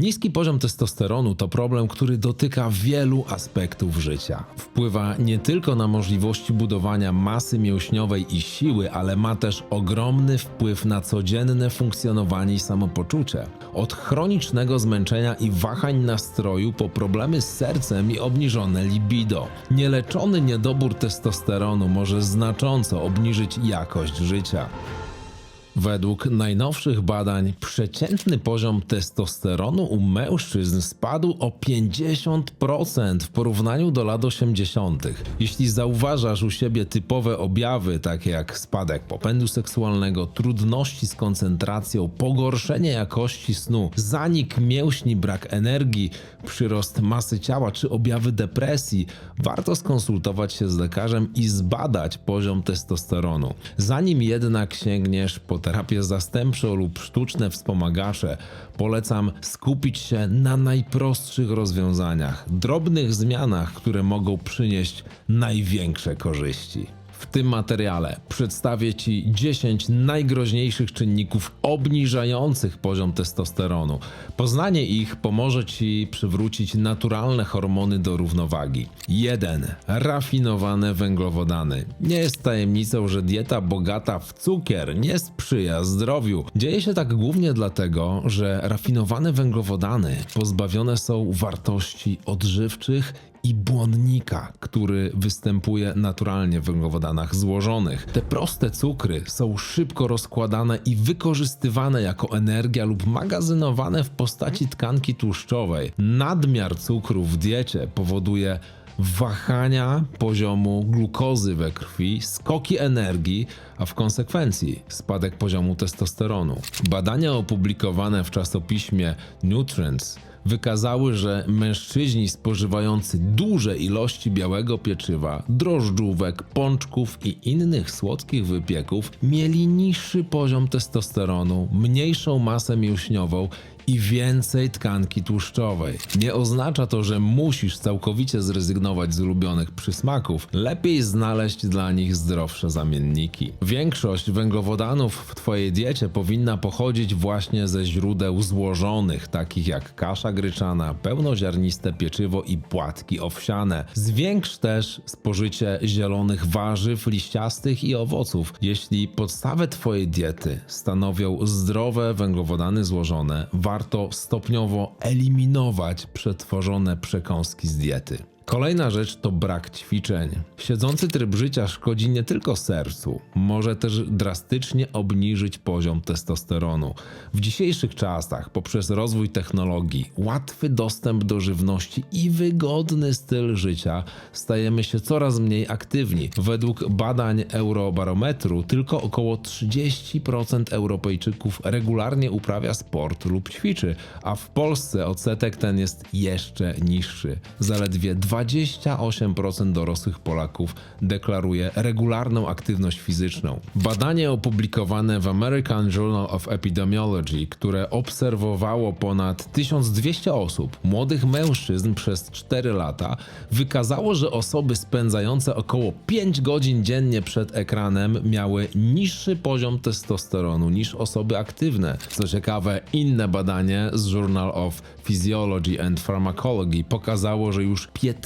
Niski poziom testosteronu to problem, który dotyka wielu aspektów życia. Wpływa nie tylko na możliwości budowania masy mięśniowej i siły, ale ma też ogromny wpływ na codzienne funkcjonowanie i samopoczucie. Od chronicznego zmęczenia i wahań nastroju po problemy z sercem i obniżone libido. Nieleczony niedobór testosteronu może znacząco obniżyć jakość życia. Według najnowszych badań przeciętny poziom testosteronu u mężczyzn spadł o 50% w porównaniu do lat 80. Jeśli zauważasz u siebie typowe objawy, takie jak spadek popędu seksualnego, trudności z koncentracją, pogorszenie jakości snu, zanik mięśni, brak energii, przyrost masy ciała czy objawy depresji, warto skonsultować się z lekarzem i zbadać poziom testosteronu. Zanim jednak sięgniesz po terapię zastępczą lub sztuczne wspomagacze, polecam skupić się na najprostszych rozwiązaniach, drobnych zmianach, które mogą przynieść największe korzyści. W tym materiale przedstawię Ci 10 najgroźniejszych czynników obniżających poziom testosteronu. Poznanie ich pomoże Ci przywrócić naturalne hormony do równowagi. 1. Rafinowane węglowodany. Nie jest tajemnicą, że dieta bogata w cukier nie sprzyja zdrowiu. Dzieje się tak głównie dlatego, że rafinowane węglowodany pozbawione są wartości odżywczych i błonnika, który występuje naturalnie w węglowodanach złożonych. Te proste cukry są szybko rozkładane i wykorzystywane jako energia lub magazynowane w postaci tkanki tłuszczowej. Nadmiar cukru w diecie powoduje wahania poziomu glukozy we krwi, skoki energii, a w konsekwencji spadek poziomu testosteronu. Badania opublikowane w czasopiśmie Nutrients wykazały, że mężczyźni spożywający duże ilości białego pieczywa, drożdżówek, pączków i innych słodkich wypieków mieli niższy poziom testosteronu, mniejszą masę mięśniową i więcej tkanki tłuszczowej. Nie oznacza to, że musisz całkowicie zrezygnować z ulubionych przysmaków. Lepiej znaleźć dla nich zdrowsze zamienniki. Większość węglowodanów w Twojej diecie powinna pochodzić właśnie ze źródeł złożonych, takich jak kasza gryczana, pełnoziarniste pieczywo i płatki owsiane. Zwiększ też spożycie zielonych warzyw, liściastych i owoców. Jeśli podstawę Twojej diety stanowią zdrowe węglowodany złożone, warto stopniowo eliminować przetworzone przekąski z diety. Kolejna rzecz to brak ćwiczeń. Siedzący tryb życia szkodzi nie tylko sercu, może też drastycznie obniżyć poziom testosteronu. W dzisiejszych czasach, poprzez rozwój technologii, łatwy dostęp do żywności i wygodny styl życia, stajemy się coraz mniej aktywni. Według badań Eurobarometru, tylko około 30% Europejczyków regularnie uprawia sport lub ćwiczy, a w Polsce odsetek ten jest jeszcze niższy. Zaledwie 20 28% dorosłych Polaków deklaruje regularną aktywność fizyczną. Badanie opublikowane w American Journal of Epidemiology, które obserwowało ponad 1200 osób, młodych mężczyzn przez 4 lata, wykazało, że osoby spędzające około 5 godzin dziennie przed ekranem miały niższy poziom testosteronu niż osoby aktywne. Co ciekawe, inne badanie z Journal of Physiology and Pharmacology pokazało, że już 15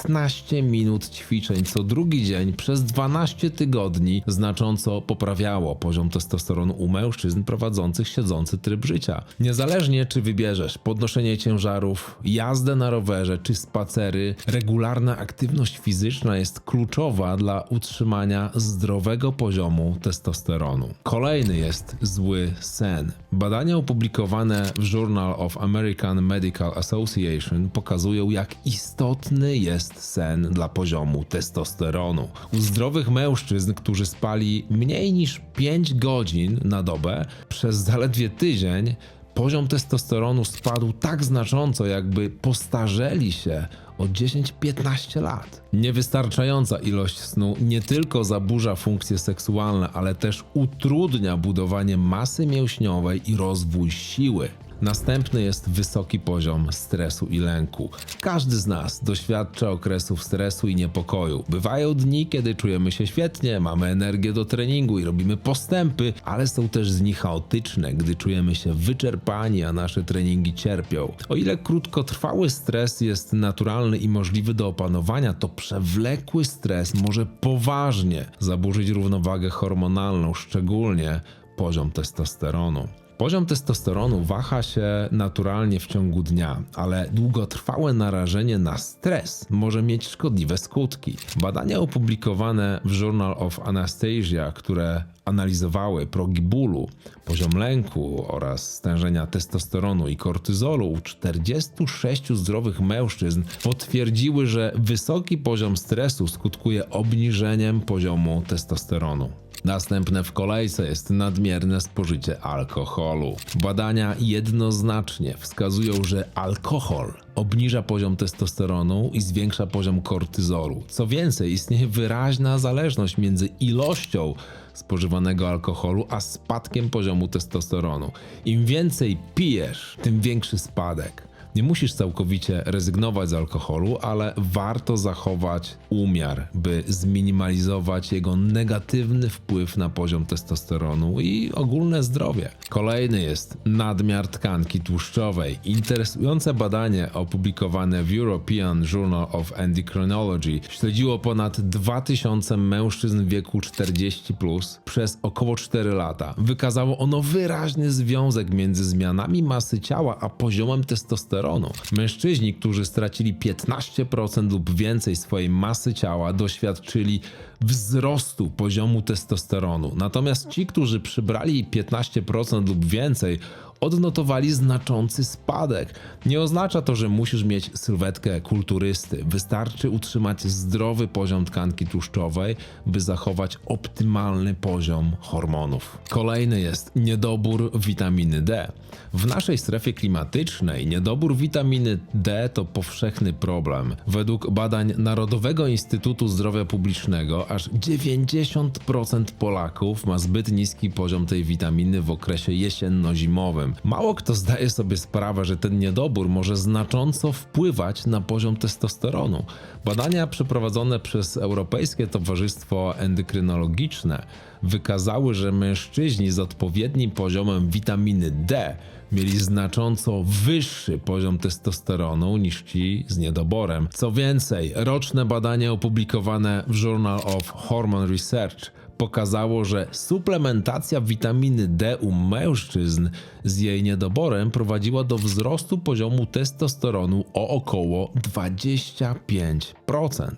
minut ćwiczeń co drugi dzień przez 12 tygodni znacząco poprawiało poziom testosteronu u mężczyzn prowadzących siedzący tryb życia. Niezależnie czy wybierzesz podnoszenie ciężarów, jazdę na rowerze czy spacery, regularna aktywność fizyczna jest kluczowa dla utrzymania zdrowego poziomu testosteronu. Kolejny jest zły sen. Badania opublikowane w Journal of American Medical Association pokazują, jak istotny jest sen dla poziomu testosteronu. U zdrowych mężczyzn, którzy spali mniej niż 5 godzin na dobę, przez zaledwie tydzień poziom testosteronu spadł tak znacząco, jakby postarzeli się o 10-15 lat. Niewystarczająca ilość snu nie tylko zaburza funkcje seksualne, ale też utrudnia budowanie masy mięśniowej i rozwój siły. Następny jest wysoki poziom stresu i lęku. Każdy z nas doświadcza okresów stresu i niepokoju. Bywają dni, kiedy czujemy się świetnie, mamy energię do treningu i robimy postępy, ale są też dni chaotyczne, gdy czujemy się wyczerpani, a nasze treningi cierpią. O ile krótkotrwały stres jest naturalny i możliwy do opanowania, to przewlekły stres może poważnie zaburzyć równowagę hormonalną, szczególnie poziom testosteronu. Poziom testosteronu waha się naturalnie w ciągu dnia, ale długotrwałe narażenie na stres może mieć szkodliwe skutki. Badania opublikowane w Journal of Anesthesia, które analizowały progi bólu, poziom lęku oraz stężenia testosteronu i kortyzolu u 46 zdrowych mężczyzn potwierdziły, że wysoki poziom stresu skutkuje obniżeniem poziomu testosteronu. Następne w kolejce jest nadmierne spożycie alkoholu. Badania jednoznacznie wskazują, że alkohol obniża poziom testosteronu i zwiększa poziom kortyzolu. Co więcej, istnieje wyraźna zależność między ilością spożywanego alkoholu a spadkiem poziomu testosteronu. Im więcej pijesz, tym większy spadek. Nie musisz całkowicie rezygnować z alkoholu, ale warto zachować umiar, by zminimalizować jego negatywny wpływ na poziom testosteronu i ogólne zdrowie. Kolejny jest nadmiar tkanki tłuszczowej. Interesujące badanie opublikowane w European Journal of Endocrinology śledziło ponad 2000 mężczyzn w wieku 40 plus przez około 4 lata. Wykazało ono wyraźny związek między zmianami masy ciała a poziomem testosteronu. Mężczyźni, którzy stracili 15% lub więcej swojej masy ciała, doświadczyli wzrostu poziomu testosteronu. Natomiast ci, którzy przybrali 15% lub więcej, odnotowali znaczący spadek. Nie oznacza to, że musisz mieć sylwetkę kulturysty. Wystarczy utrzymać zdrowy poziom tkanki tłuszczowej, by zachować optymalny poziom hormonów. Kolejny jest niedobór witaminy D. W naszej strefie klimatycznej niedobór witaminy D to powszechny problem. Według badań Narodowego Instytutu Zdrowia Publicznego aż 90% Polaków ma zbyt niski poziom tej witaminy w okresie jesienno-zimowym. Mało kto zdaje sobie sprawę, że ten niedobór może znacząco wpływać na poziom testosteronu. Badania przeprowadzone przez Europejskie Towarzystwo Endokrynologiczne wykazały, że mężczyźni z odpowiednim poziomem witaminy D mieli znacząco wyższy poziom testosteronu niż ci z niedoborem. Co więcej, roczne badanie opublikowane w Journal of Hormone Research pokazało, że suplementacja witaminy D u mężczyzn z jej niedoborem prowadziła do wzrostu poziomu testosteronu o około 25%.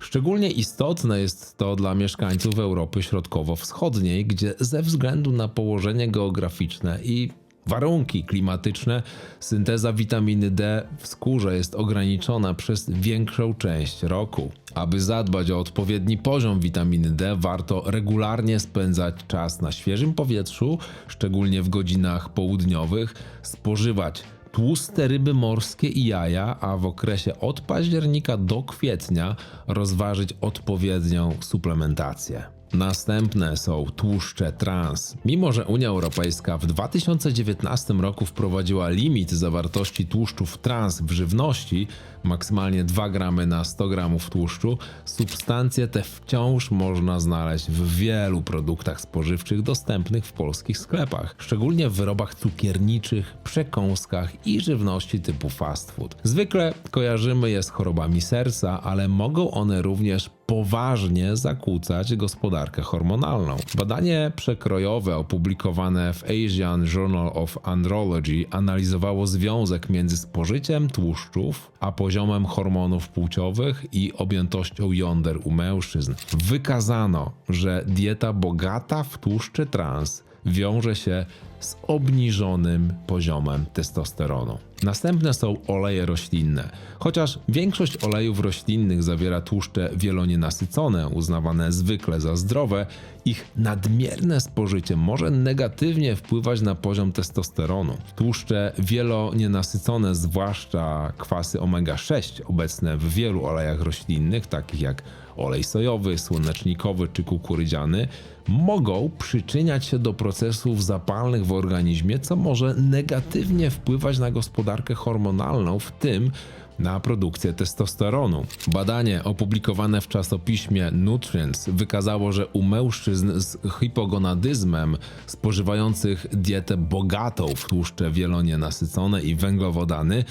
Szczególnie istotne jest to dla mieszkańców Europy Środkowo-Wschodniej, gdzie ze względu na położenie geograficzne i warunki klimatyczne, synteza witaminy D w skórze jest ograniczona przez większą część roku. Aby zadbać o odpowiedni poziom witaminy D, warto regularnie spędzać czas na świeżym powietrzu, szczególnie w godzinach południowych, spożywać tłuste ryby morskie i jaja, a w okresie od października do kwietnia rozważyć odpowiednią suplementację. Następne są tłuszcze trans. Mimo, że Unia Europejska w 2019 roku wprowadziła limit zawartości tłuszczów trans w żywności, maksymalnie 2 gramy na 100 gramów tłuszczu, substancje te wciąż można znaleźć w wielu produktach spożywczych dostępnych w polskich sklepach, szczególnie w wyrobach cukierniczych, przekąskach i żywności typu fast food. Zwykle kojarzymy je z chorobami serca, ale mogą one również poważnie zakłócać gospodarkę hormonalną. Badanie przekrojowe opublikowane w Asian Journal of Andrology analizowało związek między spożyciem tłuszczów a poziomem hormonów płciowych i objętością jąder u mężczyzn. Wykazano, że dieta bogata w tłuszcze trans wiąże się z obniżonym poziomem testosteronu. Następne są oleje roślinne. Chociaż większość olejów roślinnych zawiera tłuszcze wielonienasycone, uznawane zwykle za zdrowe, ich nadmierne spożycie może negatywnie wpływać na poziom testosteronu. Tłuszcze wielonienasycone, zwłaszcza kwasy omega-6 obecne w wielu olejach roślinnych, takich jak olej sojowy, słonecznikowy czy kukurydziany, mogą przyczyniać się do procesów zapalnych w organizmie, co może negatywnie wpływać na gospodarkę hormonalną, w tym na produkcję testosteronu. Badanie opublikowane w czasopiśmie Nutrients wykazało, że u mężczyzn z hipogonadyzmem spożywających dietę bogatą w tłuszcze wielonienasycone i węglowodany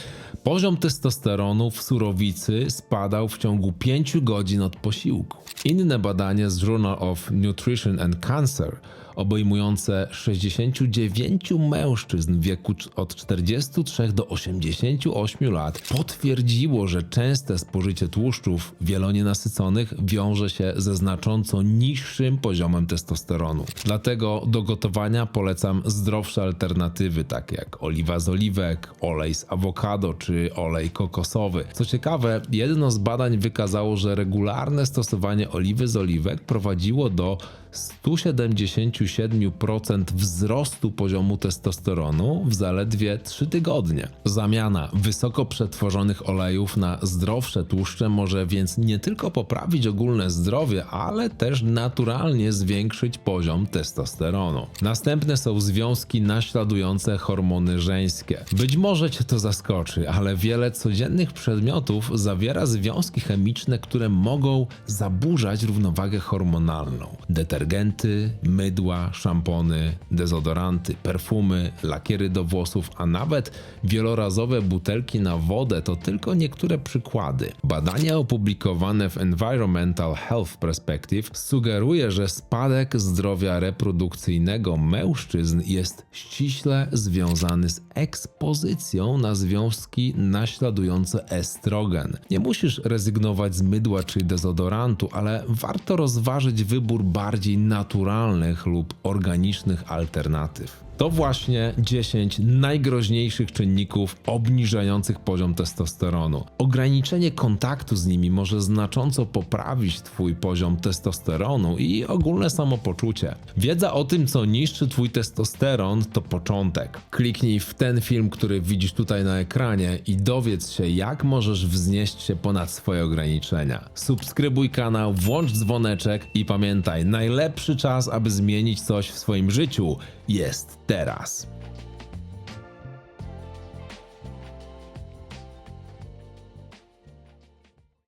poziom testosteronu w surowicy spadał w ciągu 5 godzin od posiłku. Inne badanie z Journal of Nutrition and Cancer obejmujące 69 mężczyzn w wieku od 43 do 88 lat potwierdziło, że częste spożycie tłuszczów wielonienasyconych wiąże się ze znacząco niższym poziomem testosteronu. Dlatego do gotowania polecam zdrowsze alternatywy, takie jak oliwa z oliwek, olej z awokado czy olej kokosowy. Co ciekawe, jedno z badań wykazało, że regularne stosowanie oliwy z oliwek prowadziło do 177% wzrostu poziomu testosteronu w zaledwie 3 tygodnie. Zamiana wysoko przetworzonych olejów na zdrowsze tłuszcze może więc nie tylko poprawić ogólne zdrowie, ale też naturalnie zwiększyć poziom testosteronu. Następne są związki naśladujące hormony żeńskie. Być może cię to zaskoczy, ale wiele codziennych przedmiotów zawiera związki chemiczne, które mogą zaburzać równowagę hormonalną. Detergenty, mydła, szampony, dezodoranty, perfumy, lakiery do włosów, a nawet wielorazowe butelki na wodę to tylko niektóre przykłady. Badanie opublikowane w Environmental Health Perspective sugeruje, że spadek zdrowia reprodukcyjnego mężczyzn jest ściśle związany z ekspozycją na związki naśladujące estrogen. Nie musisz rezygnować z mydła czy dezodorantu, ale warto rozważyć wybór naturalnych lub organicznych alternatyw. To właśnie 10 najgroźniejszych czynników obniżających poziom testosteronu. Ograniczenie kontaktu z nimi może znacząco poprawić Twój poziom testosteronu i ogólne samopoczucie. Wiedza o tym, co niszczy Twój testosteron, to początek. Kliknij w ten film, który widzisz tutaj na ekranie i dowiedz się, jak możesz wznieść się ponad swoje ograniczenia. Subskrybuj kanał, włącz dzwoneczek i pamiętaj, najlepszy czas, aby zmienić coś w swoim życiu jest teraz.